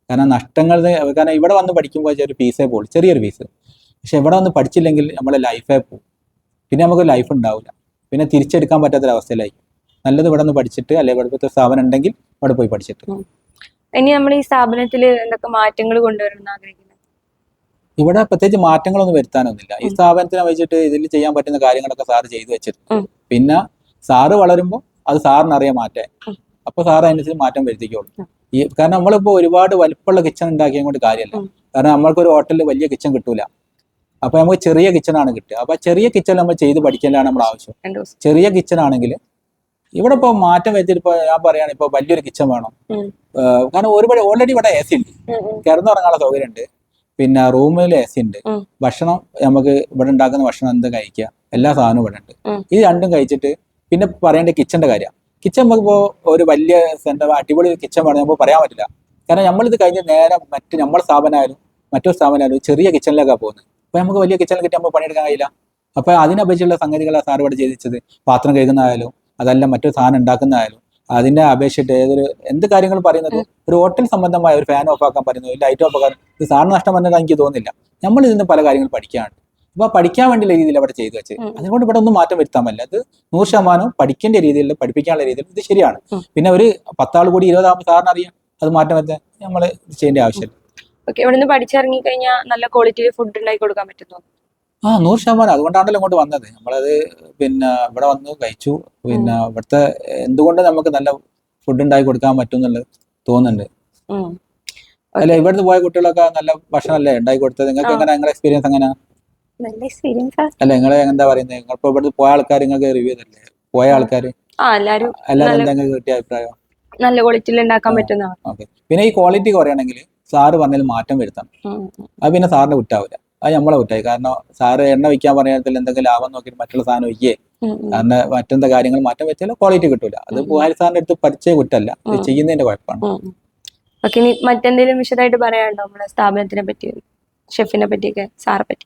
കാരണം നഷ്ടങ്ങൾ കാരണം ഇവിടെ വന്ന് പഠിക്കുമ്പോൾ ചെറിയ ഫീസേ പോകും ചെറിയൊരു ഫീസ് പക്ഷെ ഇവിടെ വന്ന് പഠിച്ചില്ലെങ്കിൽ നമ്മളെ ലൈഫേ പോകും പിന്നെ നമുക്ക് ലൈഫ് ഉണ്ടാവില്ല പിന്നെ തിരിച്ചെടുക്കാൻ പറ്റാത്തൊരവസ്ഥയിലായി നല്ലത് ഇവിടെ നിന്ന് പഠിച്ചിട്ട് അല്ലെ ഇവിടുത്തെ സ്ഥാപനം ഉണ്ടെങ്കിൽ അവിടെ പോയി പഠിച്ചിട്ട്. ഇനി നമ്മൾ ഈ സ്ഥാപനത്തിൽ എന്തൊക്കെ മാറ്റങ്ങൾ കൊണ്ടുവരണം ആഗ്രഹിക്കുന്നത്? ഇവിടെ പ്രത്യേകിച്ച് മാറ്റങ്ങളൊന്നും വരുത്താനൊന്നുമില്ല. ഈ സ്ഥാപനത്തിനെ വെച്ചിട്ട് ഇതിൽ ചെയ്യാൻ പറ്റുന്ന കാര്യങ്ങളൊക്കെ സാറ് ചെയ്തു വെച്ചിട്ടുണ്ട്. പിന്നെ സാറ് വളരുമ്പോൾ അത് സാറിന് അറിയാൻ മാറ്റേ. അപ്പൊ സാറ് അതിനനുസരിച്ച് മാറ്റം വരുത്തിക്കോളൂ. ഈ കാരണം നമ്മളിപ്പോ ഒരുപാട് വലിപ്പമുള്ള കിച്ചൺ ഉണ്ടാക്കിയ കൊണ്ട് കാര്യമല്ല. കാരണം നമ്മൾക്ക് ഒരു ഹോട്ടലിൽ വലിയ കിച്ചൺ കിട്ടൂല. അപ്പൊ നമുക്ക് ചെറിയ കിച്ചൺ ആണ് കിട്ടുക അപ്പൊ ചെറിയ കിച്ചൺ നമ്മൾ ചെയ്ത് പഠിക്കലാണ് നമ്മൾ ആവശ്യം. ചെറിയ കിച്ചൺ ആണെങ്കിൽ ഇവിടെ ഇപ്പൊ മാറ്റം വെച്ചിട്ട് ഇപ്പൊ ഞാൻ പറയുകയാണ് ഇപ്പൊ വലിയൊരു കിച്ചൺ വേണം. കാരണം ഒരുപാട് ഓൾറെഡി ഇവിടെ എ സി ഉണ്ട്. കിടന്നുറങ്ങാനുള്ള സൗകര്യം ഉണ്ട് പിന്നെ റൂമിൽ എ സി ഉണ്ട് ഭക്ഷണം നമുക്ക് ഇവിടെ ഉണ്ടാക്കുന്ന ഭക്ഷണം എന്ത് കഴിക്കുക? എല്ലാ സാധനവും ഇവിടെ ഉണ്ട്. ഇത് രണ്ടും കഴിച്ചിട്ട് പിന്നെ പറയേണ്ട കിച്ചന്റെ കാര്യം. കിച്ചൺ നമുക്കിപ്പോ ഒരു വലിയ സെന്റർ അടിപൊളി കിച്ചൺ വേണം നമുക്ക് പറയാൻ പറ്റില്ല. കാരണം നമ്മളിത് കഴിഞ്ഞ് നേരെ മറ്റു നമ്മുടെ സ്ഥാപനമായാലും മറ്റൊരു സ്ഥാപനമായാലും ചെറിയ കിച്ചണിലേക്കാണ് പോകുന്നത്. അപ്പൊ നമുക്ക് വലിയ കിച്ചണിൽ കിട്ടി നമ്മൾ പണിയെടുക്കാൻ കഴിയില്ല. അപ്പോൾ അതിനപേക്ഷിച്ചുള്ള സംഗതികളാണ് സാർ ഇവിടെ ചെയ്തിച്ചത് പാത്രം കഴുകുന്നതായാലും അതല്ല മറ്റൊരു സാധനം ഉണ്ടാക്കുന്നതായാലും അതിനെ അപേക്ഷിച്ചിട്ട് ഏതൊരു എന്ത് കാര്യങ്ങൾ പറയുന്നത് ഒരു ഹോട്ടൽ സംബന്ധമായ ഒരു ഫാൻ ഓഫ് ആക്കാൻ പറയുന്നത് ഒരു ലൈറ്റ് ഓഫ് ആക്കാൻ ഇത് സാറിന് നഷ്ടം വന്നത് എനിക്ക് തോന്നുന്നില്ല. നമ്മൾ ഇതിന് പല കാര്യങ്ങൾ പഠിക്കാണ് അപ്പൊ പഠിക്കാൻ വേണ്ടിയുള്ള രീതിയിൽ അവിടെ ചെയ്തു വെച്ച്. അതുകൊണ്ട് ഇവിടെ ഒന്നും മാറ്റം വരുത്താൻ പറ്റില്ല. അത് നൂറ് ശതമാനം പഠിക്കേണ്ട രീതിയിൽ പഠിപ്പിക്കാനുള്ള രീതിയിൽ ഇത് ശരിയാണ്. പിന്നെ ഒരു പത്താൾ കൂടി ഇരുപതാകുമ്പോൾ സാറിന് അറിയാം അത് മാറ്റം വരുത്താൻ നമ്മൾ ചെയ്യേണ്ട ആവശ്യമില്ല. ഓക്കെ ഇവിടുന്ന് പഠിച്ചിറങ്ങി കഴിഞ്ഞാൽ നല്ല ക്വാളിറ്റിയിൽ ഫുഡ് ഉണ്ടാക്കി കൊടുക്കാൻ പറ്റുന്നു? ആ നൂറ് ശതമാനം. അതുകൊണ്ടാണല്ലോ ഇങ്ങോട്ട് വന്നത്. നമ്മളത് പിന്നെ ഇവിടെ വന്നു കഴിച്ചു. പിന്നെ ഇവിടുത്തെ എന്തുകൊണ്ട് നമുക്ക് നല്ല ഫുഡ് ഉണ്ടാക്കി കൊടുക്കാൻ പറ്റും എന്നുള്ളത് തോന്നുന്നുണ്ട്. അല്ല ഇവിടുന്ന് പോയ കുട്ടികളൊക്കെ നല്ല ഭക്ഷണമല്ലേ ഉണ്ടാക്കി കൊടുത്തത്? നിങ്ങൾക്ക്. എങ്ങനെ നിങ്ങളുടെ എക്സ്പീരിയൻസ് എങ്ങനെ? നല്ല എക്സ്പീരിയൻസ് അല്ല നിങ്ങൾ എന്താ പറയുന്നത് നിങ്ങളിപ്പോ ഇവിടുന്ന് പോയ ആൾക്കാർ നിങ്ങൾക്ക് റിവ്യൂ ചെയ്തല്ലേ പോയ ആൾക്കാർ എല്ലാവരും എന്തെങ്കിലും എന്താ കിട്ടിയ അഭിപ്രായം? നല്ല ക്വാളിറ്റിയിൽ ഉണ്ടാക്കാൻ പറ്റുന്ന പിന്നെ ഈ ക്വാളിറ്റി കുറയണമെങ്കിൽ സാറ് പറഞ്ഞതിൽ മാറ്റം വരുത്തണം. അത് പിന്നെ സാറിന് കുറ്റാവില്ല അത് നമ്മളെ കുറ്റായി. കാരണം സാറ് എണ്ണ വയ്ക്കാൻ പറയുന്നതിൽ എന്തെങ്കിലും ലാഭം നോക്കിയിട്ട് മറ്റുള്ള സാധനം ഉം. കാരണം മറ്റെന്താ കാര്യങ്ങൾ മാറ്റം വെച്ചാൽ ക്വാളിറ്റി കിട്ടൂല. അത്. ബുഹാരി സാറിന്റെ അടുത്ത് പരിചയ കുറ്റല്ല ചെയ്യുന്നതിന്റെ കുഴപ്പമാണ്. ഓക്കെ ഇനി മറ്റെന്തെങ്കിലും വിശദമായിട്ട് പറയാനുണ്ടോ നമ്മുടെ സ്ഥാപനത്തിനെ പറ്റി? ഷെഫിനെ പറ്റിയൊക്കെ സാറെ പറ്റി?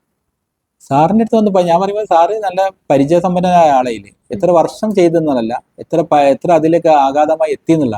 സാറിന്റെ അടുത്ത് വന്ന് ഞാൻ പറയുമ്പോൾ സാറ് നല്ല പരിചയ പരിചയസമ്പന്നനായ ആളെയില്ലേ. എത്ര വർഷം ചെയ്തെന്നല്ല എത്ര എത്ര അതിലേക്ക് ആഘാതമായി എത്തി എന്നുള്ള